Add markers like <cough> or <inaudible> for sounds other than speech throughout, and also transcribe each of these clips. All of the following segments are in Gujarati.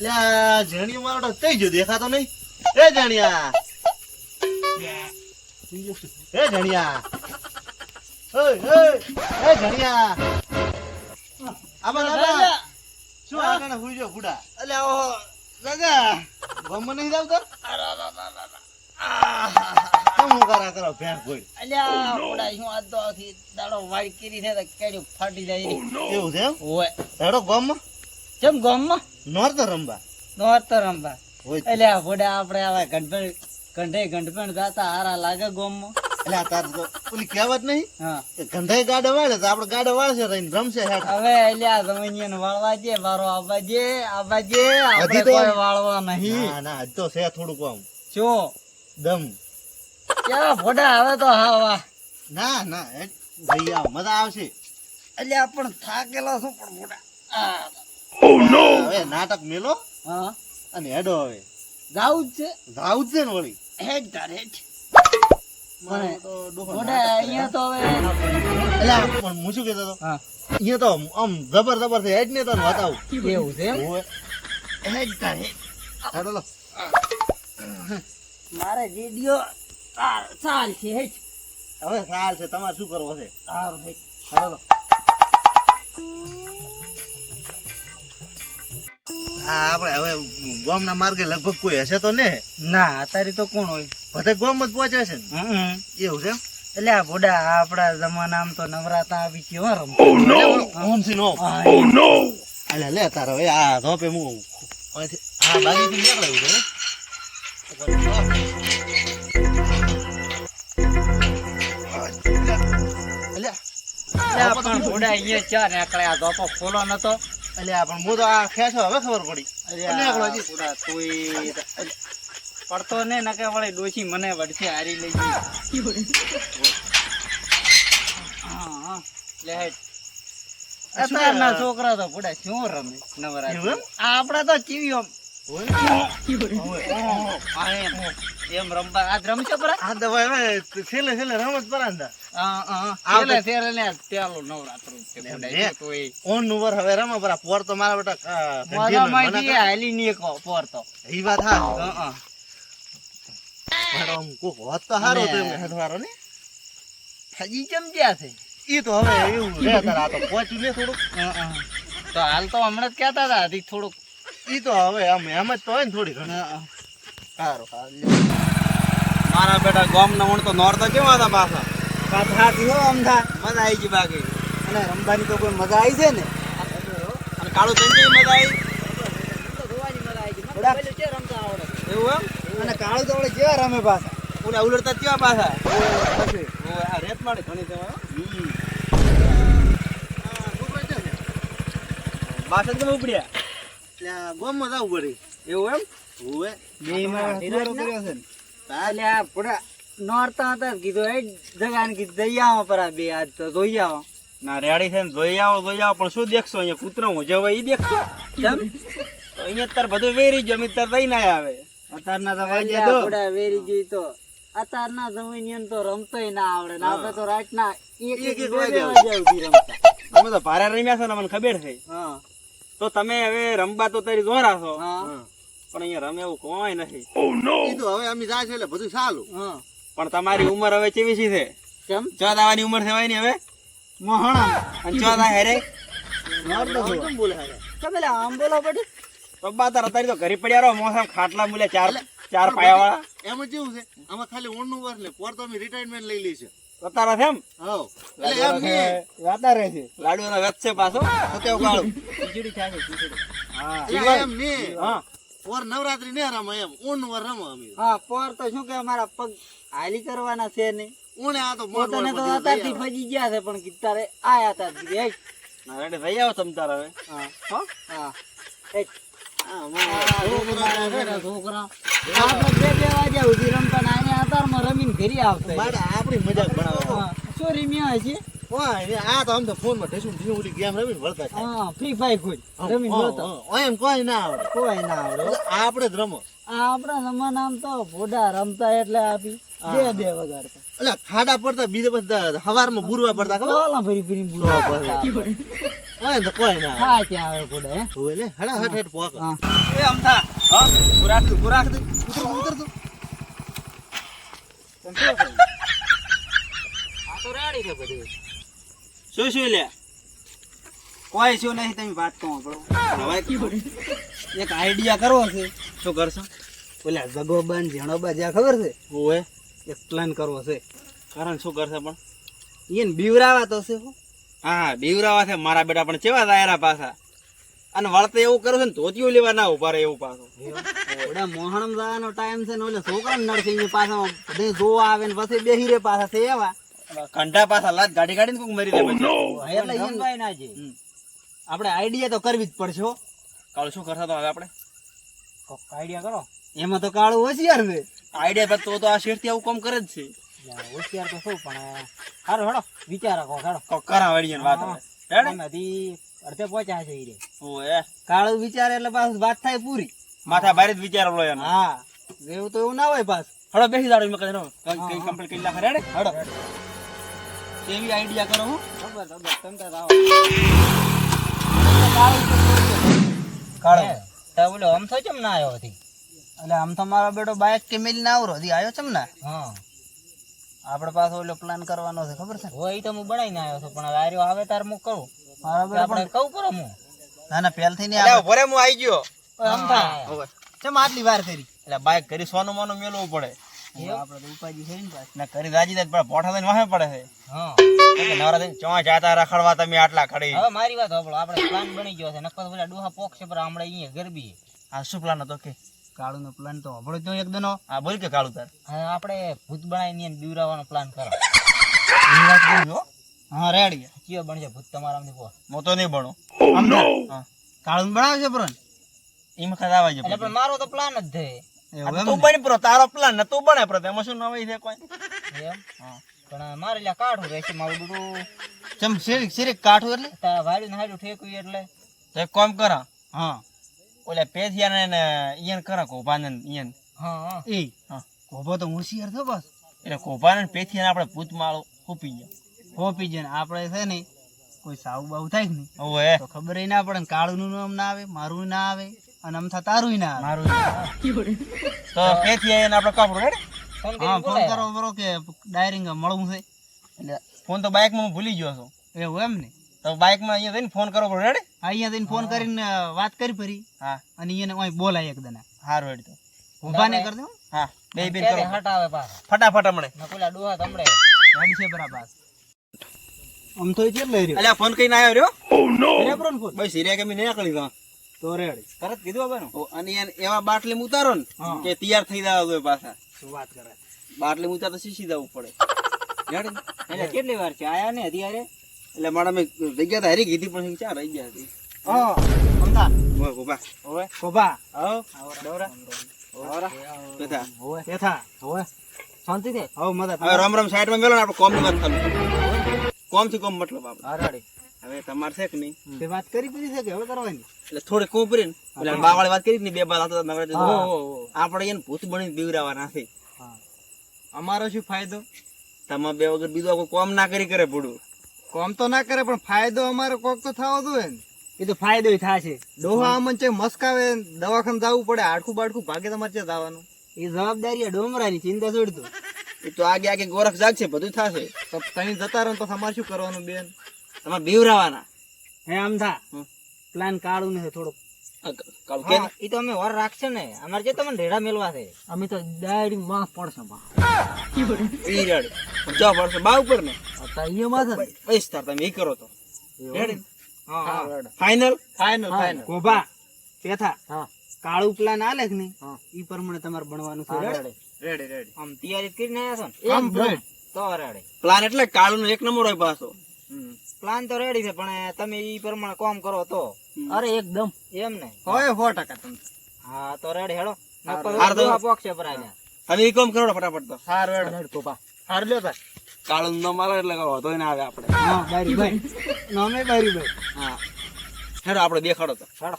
લ્યા મારો તો ગયો? દેખાતો નહીં? એ જાણિયા એ જાણિયા ઓય ઓય એ જાણિયા આમાં આમાં શું આગળ હુઈ ગયો ગુડા અલ્યા ઓહો દાદા. ગમ નહીં જાવતો કેમ હું કરો ભેંસ કોઈ અલ્યા ઓડા શું આ તો આથી દાડો વાઈ કરી છે તો કેડ્યું ફાટી જાય એવું છે ઓય હેડો ગમ કેમ ગામમાં? નોરતો રમવા નોરતો રંબા અલ્યા ભોડા આપણે આવા ગંઢપણ ગંઢે ગંઢપણ જાતા હારા લાગે ગામમાં. એટલે આ તાર પેલી કહેવત નહીં? હા. કે ગંધાઈ ગાડો વાળે તો આપણે ગાડો વાળશે રહીને રમશે હવે અલ્યા જમણિયાને વાળવા જે વારો આબા જે આબા જે આપણે વાળવા નહીં. ના ના હજી તો છે થોડુંક આમ. શું દમ. હવે તો હા વાહ. ના ના હેડ. ભાઈ આવ મજા આવશે. અલ્યા પણ થાકેલા પણ ભોડા આ, હવે નાટક મેલો હા. અને હેડો હવે. જાવું જ છે. જાવું જ છે ને વળી. હેડ તાર હેડ. તો અહીંયા હવે એટલે આ પણ હું શું કહેતો હા. અહીંયા તો આમ જબર જબર છે હેડ ને તો બતાવું એવું છે હેડ તાર હેડ. હેડો મારે રેડિયો ચાલ છે હવે સારું છે તમારે શું કરવો છે સારું હેડ. ચાલો હા આપણે હવે ગામના માર્ગે લગભગ કોઈ હશે તો ને? ના અત્યારે તો કોણ હોય? બધા ગોમ જ પહોંચે છે હમ. એવું છે એમ? એટલે આ ભોડા આપણા જમાનામાં તો નવરાતા આવી ગયો રમથી નો. અલે લે તાર હવે આ ધોપે હું આ બાજુથી નીકળ્યું છે એટલે પણ ભોડા અહીંયા ચા નીકળે આ ધોપો ખોલો નતો. એટલે આ પણ હું તો આ ખેંચો હવે ખબર પડી. આ પડતો ને નકે વળી ડોસી મને વળશે હારી લઈ ગઈ. હા હા. લે હેડ. અત્યારના છોકરા તો ભોડા શું રમે? એવું આપડા તો ચીવીઓ. આ એમ? રમવા. આજ રમશો પરા? આ તો રમત હા આ તો એ ઓનનું વર હવે રમા પરા ઈ તો હવે એવું રે તો પહોંચ્યું ને થોડુંક. તો હાલ તો હમણાં જ કહેતા હતા થોડુંક. ઈ તો હવે આમ એમ જ તો હોય ને થોડી ઘણી. સારું સારું મારા બેટા ગામ ના વણ તો નોરતા કેવા હતા પાછા? પાછા હાથી હો અમથા. મજા આવી ગઈ બાકી. અને રમવાની તો કોઈ મજા આવી છે ને? અને કાળો ચંચી મજા આવી એવું એમ? અને કાળું તો કેવા રમે પાછા? ઓલા ઉલડતા કેવા પાછા? આ રેત માળી ઘણી છે મારા. બાસણ તો ઉપડ્યા. ત્યાં ગામમાં મજા પડી. એવું એમ? હોવે બેયમાં હીરો હીરો કર્યો છે ને. એટલે નોરતા હતા કીધું એ જગાને કીધું જઈ આવો પરા બે આજ તો જોઈ આવો. ના રેડી છે ને જોઈ આવો જોઈ આવો પણ શું દેખશો? અહીંયા કૂતરો હું જવા ઈ દેખશો? કેમ? તો અહીંયા તાર બધું વેરી ના આવે. વેરી રમતોય ના આવડે ને આપણે તો રાતના એક વાગ્યા સુધી રમતા. તો ભારે રમ્યા છો ને મને ખબર છે. હા. તો તમે હવે રમવા તો તારી જોરા છો. હા. પણ અહીંયા રમે એવું કોઈ નથી. ઈ તો હવે અમે જાય છે એટલે બધું સારું હા. પણ તમારી ઉંમર હવે કેવી છે? કેમ? ચોદ દાવાની ઉંમર થવાય ને હવે. મહાણા. અને ચોદ દા હેરે. બોલે તમે આમ બોલો પડી બા તાર અત્યારે તો ઘરે પડ્યા રહો મોસમ ખાટલા મૂલે ચાર ચાર પાયા વાળા એમ કેવું છે? આમાં ખાલી ઊંડનું વર લે પોર તો અમે રિટાયરમેન્ટ લઈ લઈ છે તો તારા છે એમ? હવ. એટલે એમ ને વાતા રહે છે. લાડુ એનો વેચ છે પાછો. તો તેવું કાળું ખીચડી ખાય છે હા. એમ ને હા. પોર નવરાત્રી ને રમે એમ. ઊન વર રમો અમે. હા પોર તો શું કે અમારા પગ હાલી કરવાના છે ને. ઊને આ તો પોતાને તો અત્યારથી ફજી ગયા છે પણ કિતારે આયા હતા જ કીધું, હેડ. ના રેડી થઈ આવો તમ તાર હવે. હા હો? હા. એ હા, છોકરા છે ને, છોકરા. બે બે વાગ્યા સુધી રમતા ને અહીંયા અત્યારમાં રમીને ઘરે આવતા. મારે આપણી મજાક બનાવો હા શું રીમ્યા એ આ તો આમ તો ઢેસું ઢીસું ગેમ રમીને વળતા હા ફ્રી ફાયર કોઈ. રમીને હા, એમ કોઈ ના આવડે. કોઈ ના આવડે આપણે જ રમો. આપડે આપણા જમાનામાં તો ભોડા રમતા એટલે આપી બે બે વગાડતા. એટલે ખાડા પડતા બીજે પછી હવારમાં બુરવા પડતા ખબર? ઓલા ફરી ફરી બુરવા પડે. હોય ને તો કોઈ ના હા ત્યાં આવે પડે હે. હોય લે હડા હટ હટ પોક. એ અમથા હા પુરાક તું પુરાક તું. ઉતર તું, ઉતર તું. આ તો રાડી છે બધું. શું શું લે? કોઈ શું નહીં તમે વાત તો આપણો. હવે? એક આઈડિયા કરવો છે. શું કરશો? ઓલા જગોબન જણોબા જ્યાં ખબર છે? ઓએ એક પ્લાન કરવો છે. કારણ શું કરશે પણ? એને બીવરાવા તો છે હા. હા બીવરાવા છે. મારા બેટા પણ કેવા દાયરા પાછા? અને વળતે એવું કરો છે ને ધોતિયું લેવા ના ઊભા રહે એવું પાછું. ઓલા મોહણમ જવાનો ટાઈમ છે ને ઓલે છોકરા નરસિંહ પાછા બધે જોવા આવે ને પછી બેહી રે પાછા છે એવા કંઠા પાસ હલાત ગાડી ગાડીને કોક મરી જાય હમ. આપણે આઈડિયા તો કરવી જ પડશે હો. કાલ શું કરતા તો હવે આપણે? આઈડિયા કરો. એમાં તો કાળું હોશિયાર છે. આઈડિયા પર તો તો આ શેઠથી આવું કામ કરે જ છે. હોશિયાર તો શું પણ સારું હેડો વિચાર રાખો હેડો કોક કરા વાળી વાત હેડે એમાંથી અડધે પહોંચ્યા છે ઈરે ઓએ કાળું વિચાર એટલે પાછું વાત થાય પૂરી. માથા ભારે જ વિચાર લો એનો. હા એવું તો એવું ના હોય પાછ. હડો બેસી જાડો મેં કઈ કઈ કમ્પ્લીટ કરી નાખે. હેડે હળો કેવી આઈડિયા કરો હું. ખબર ખબર તમે તાર કાળો તો બોલો આમ તો ચમ ના આવ્યો હતી એટલે આમ તો મારો બેટો બાઇક કે મેલી ના આવરો હતી આવ્યો ચમ ના? હા. આપણે ઓલો પ્લાન કરવાનો છે ખબર છે? હોય તો હું બનાવીને આવ્યો છું પણ હવે આર્યો આવે તાર હું કહું મારા બેટો આપણે કહું કરો હું. ના ના પહેલથી નહીં ભરે હું આવી ગયો. આમ ચમ આટલી વાર કરી. એટલે બાઈક કરી સોનું મોનું મેળવવું પડે. આપણે ઉપાજી છે ને પાછી ને કરી રાજી દે પણ પોઠા થઈને વાહે પડે છે. હા. નવરા થઈને ચોં જાતા રખડવા તમે આટલા ખડી. હવે મારી વાત સાંભળો આપણે પ્લાન બની ગયો છે. નકર પેલા ડોહા પોક છે પર હમણાં અહીંયા ગરબી. આ શું પ્લાન હતો કે? કાળુ નો પ્લાન તો સાંભળો તો એક દનો. આ બોલ કે કાળું તાર. આપણે ભૂત બનાવીને એને બીવરાવાનો પ્લાન કરો. હો? હા રેડી. કયો બનશે ભૂત તમારા હું તો નહીં બનો. હા. કાળુ બનાવશે પ્રણ એમ ખાસ આવી જાય પણ મારો તો પ્લાન જ છે. આ તો તું બની પ્રો તારો પ્લાન ને બને પ્રો એમાં શું નવાઈ છે કોઈ? એમ? પણ મારે એટલે કાઠું રહેશે મારું બધું. ચમ શેરીક શેરીક કાઠું એટલે? તા વાડી ને હાડું ઠેકું એટલે. એક કામ કરા હા. ઓલા પેથિયા ને ઈયન કરા કોપાને ઈયન. હા એ. હા. કોભો તો હોશિયાર થો બસ. એટલે કોપાને પેથિયા આપણે ભૂત માળો હોપી ગયો. હોપી જાય આપણે છે ને કોઈ સાવ બાવ થાય ને ઓવે તો ખબર ના પડે કાળું નું નામ ના આવે મારું ના આવે. અને આમ થા તારું ના મારું તો પેથિયા એને આપણે કાપડો હેડે હા ફોન કરો બરો કે ડાયરિંગ મળવું છે. એટલે ફોન તો બાઇકમાં હું ભૂલી ગયો છો. એવું એમ ને? તો બાઇકમાં અહીંયા જઈને ફોન કરો રેડ અહીંયા જઈને ફોન કરીને વાત કરી ફરી. હા. અને અહીંયા ઓય બોલાય એક દના. હારું હેડ તો. ઊભા ને કરી દઉં? હા બે બેન કરો. હટાવે પાછા? ફટાફટ હમણે. નકુલા ડોહા તમડે ગાડી છે બરાબર. આમ તો એટલે લઈ રહ્યો? અલ્યા ફોન કઈને આવ્યો રહ્યો? અરે પ્રોન ફોન. બસ હીરે કે મે નીકળી ગયો. તો રેડી તરત કીધું હવે અને એવા બાટલી ઉતારો ને કે તૈયાર થઈ જવા જોઈએ પાછા. શું વાત કરે? બાટલી ઉતારતા શીશી જવું પડે. એટલે કેટલી વાર છે? આયા ને અત્યારે એટલે મારા મેં જગ્યા તો હારી કીધી પણ ચાર રહી ગયા હતી હા. અમદા ઓય ઓય કોબા. ઓય ઓય શાંતિ છે? હવ મદદ હવે રામ સાઈડમાં મેલો ને આપણે કોમની વાત ચાલુ કોમથી કોમ મતલબ આપણે. હા રેડી હવે તમારે છે કે નહીં? તે વાત કરી દીધી છે કે હવે કરવાની? એટલે થોડે કોપરી એટલે બાવાળી વાત કરી બે બાલ હતા આપણે એને ભૂત બની બીવરાવાના છે. અમારો શું ફાયદો? તમે બે વગર બીજું કોઈ કોમ ના કરી કરે પડું કોમ તો ના કરે પણ ફાયદો અમારો કોક તો થવો જોઈએ ને. એ તો ફાયદો થશે. ડોહા અમન છે મસ્કાવે દવાખાને જવું પડે આડખું બાડખું ભાગે તમારે ત્યાં જવાનું. એ જવાબદારી ડોમરાની ચિંતા છોડ દો એ તો આગે આગે ગોરખ જાગશે બધું થશે. તો તમે જતા રહો તો તમારે શું કરવાનું બેન? તમારે બીવરાવાના? હે આમ થા. પ્લાન કાળું ને થોડુંક. એ તો અમે વર રાખશે ને. અમારે જે તમને રેડા મેલવા છે. અમે તો ડાયરી માં પડશે ઈ પણ જવા પડશે બા ઉપર ને. અહીંયા માં છે પૈસા તમે ઈ કરો તો. રેડી? હા ફાઇનલ? Final final. કોબા પેથા. હા. કાળું પ્લાન આલે કે નહીં? ઈ પ્રમાણે તમારે ભણવાનું છે. રેડી? રેડી. રેડી આમ તૈયારી કરીને આવ્યા છો ને? તો રેડી. પ્લાન એટલે કાળું નો એક નંબર હોય પાછો. પ્લાન તો રેડી છે પણ તમે ઈ પ્રમાણે કામ કરો તો. અરે એકદમ. એમ ને? હોય સો ટકા તમે. હા તો રેડી હેડો. પોક્ષે પર આવ્યા તમે ઈ કામ કરો ફટાફટ તો. હાર રેડ કોપા હાર લ્યો તા કાળું ન મારે એટલે કહો તો ના આવે આપણે. હા બારી ભાઈ <laughs> નામે બારી ભાઈ હા. હેડો આપણે દેખાડો તો. હેડો.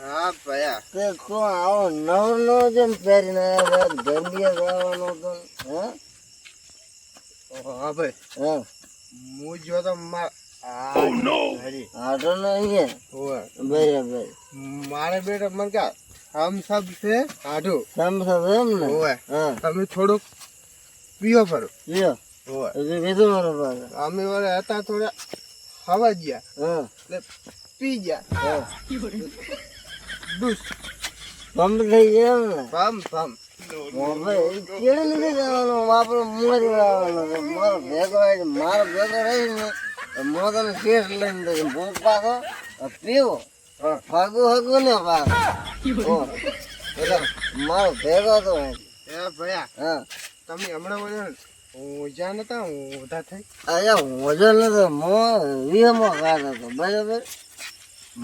હા ભયા. તે કો આવો નવ નો જેમ પહેરીને ગરબીએ જવાનો તો હે? હા ભાઈ. હા. હું જો તો. બરાબર. મારે બેટા મને કા હમ સબ છે આઢું એમ ને તમે થોડુંક પીઓ ફરો. હોવે કીધું મારો અમે વાળા હતા થોડા હવા ગયા. હા. એટલે પી ગયા. હા. ડૂસ પંપ થઈ ગયા પમ ભાઈ કેળે લીધે જવાનું આપણે મોરી આવવાનો મારો ભેગો મારો ભેગો રહીને મો તને કેસ લઈને દે ભૂખ પાકો પીવો. ફાગુ હગુ ને પાકો એટલે મારો ભેગો તો એ ભયા હા. તમે હમણાં બધા ઓજા નતા ઓધા થઈ? અરે ઓજા નતો મો વીમો ખાતો હતો બરાબર?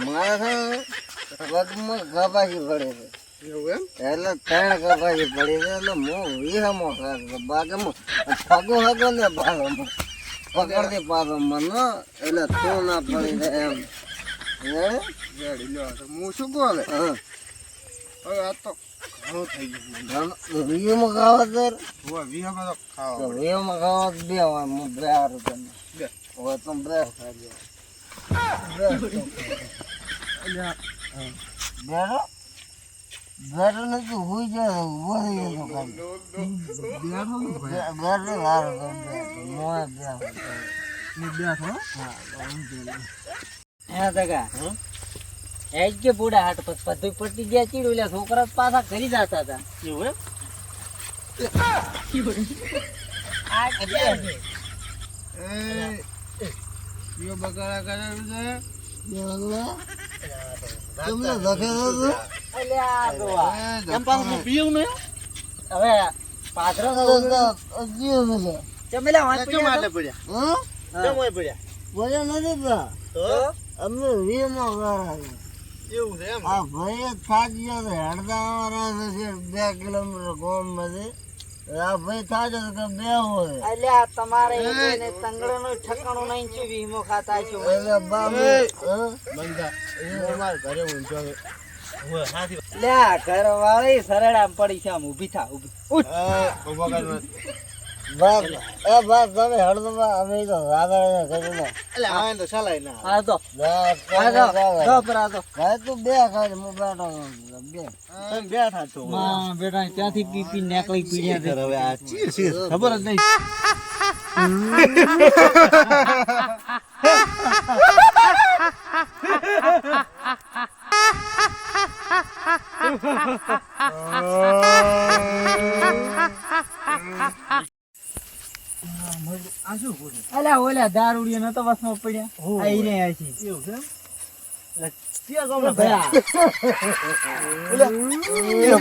મારે પગમાં કપાસી પડે છે. એટલે ત્રણ કપાસી પડી છે એટલે હું વીહમો બાકી ફગો હગો ને પાડો પકડતી પાડો મને એટલે તું ના પડી જાય એમ. હે? શું કહું હવે? આ તો ઘણું થઈ ગયું વીમો ખાવા તો ખાવા વીમો ખાવા બે હોય હું બે હારું તને બે. હવે તો બે ખાજો બેરો બેરો નથી હોય જાય ઊભો થઈ ગયો હારો તો બે મોય બેઠો હા? તકા એજ કે બુડા હાટ પછી પદ્ધતિ પટી ગયા ચીડ ઓલા છોકરા પાછા કરી જતા હતા. એવું એમ? બગાડા કરાવ્યું છે. તમને લખે તો અલ્યા ડોહા. એ એમ પાછું તું પીવું નહીં હવે પાથરો તો જીવ છે અમારા બે કિલોમીટર ગોમ આ ભાઈ થાજો તો કે બે હોય. અલ્યા તમારે એને તંગડો નું ઠકાણું નહીં છે વીમો ખાતા છો. એટલે બાબુ બંધા હું મારા ઘરે ઊંચો લ્યા ઘર સરળામ પડી છે આમ ઊભી થા ઊભી. ઉઠ. એ ઊભો કરવા બાપ એ બાપ તમે હેડતો અમે તો રાગડે કરીને એટલે આ તો સલાઈ ના. આ તો. બાપ તો દો તો. ભાઈ તું બે ખાઈ હું બેઠો બે. તમે બેઠા છો માં બેટા ત્યાંથી પી પી નીકળી પીડ્યા છે. હવે આ? ચી છે ખબર જ નહીં. <laughs> અલ્યા ઓલા દારૂડિયા નતો બસમાં પડ્યા? આઈ રે આછી એવું છે ભયા આવ્યો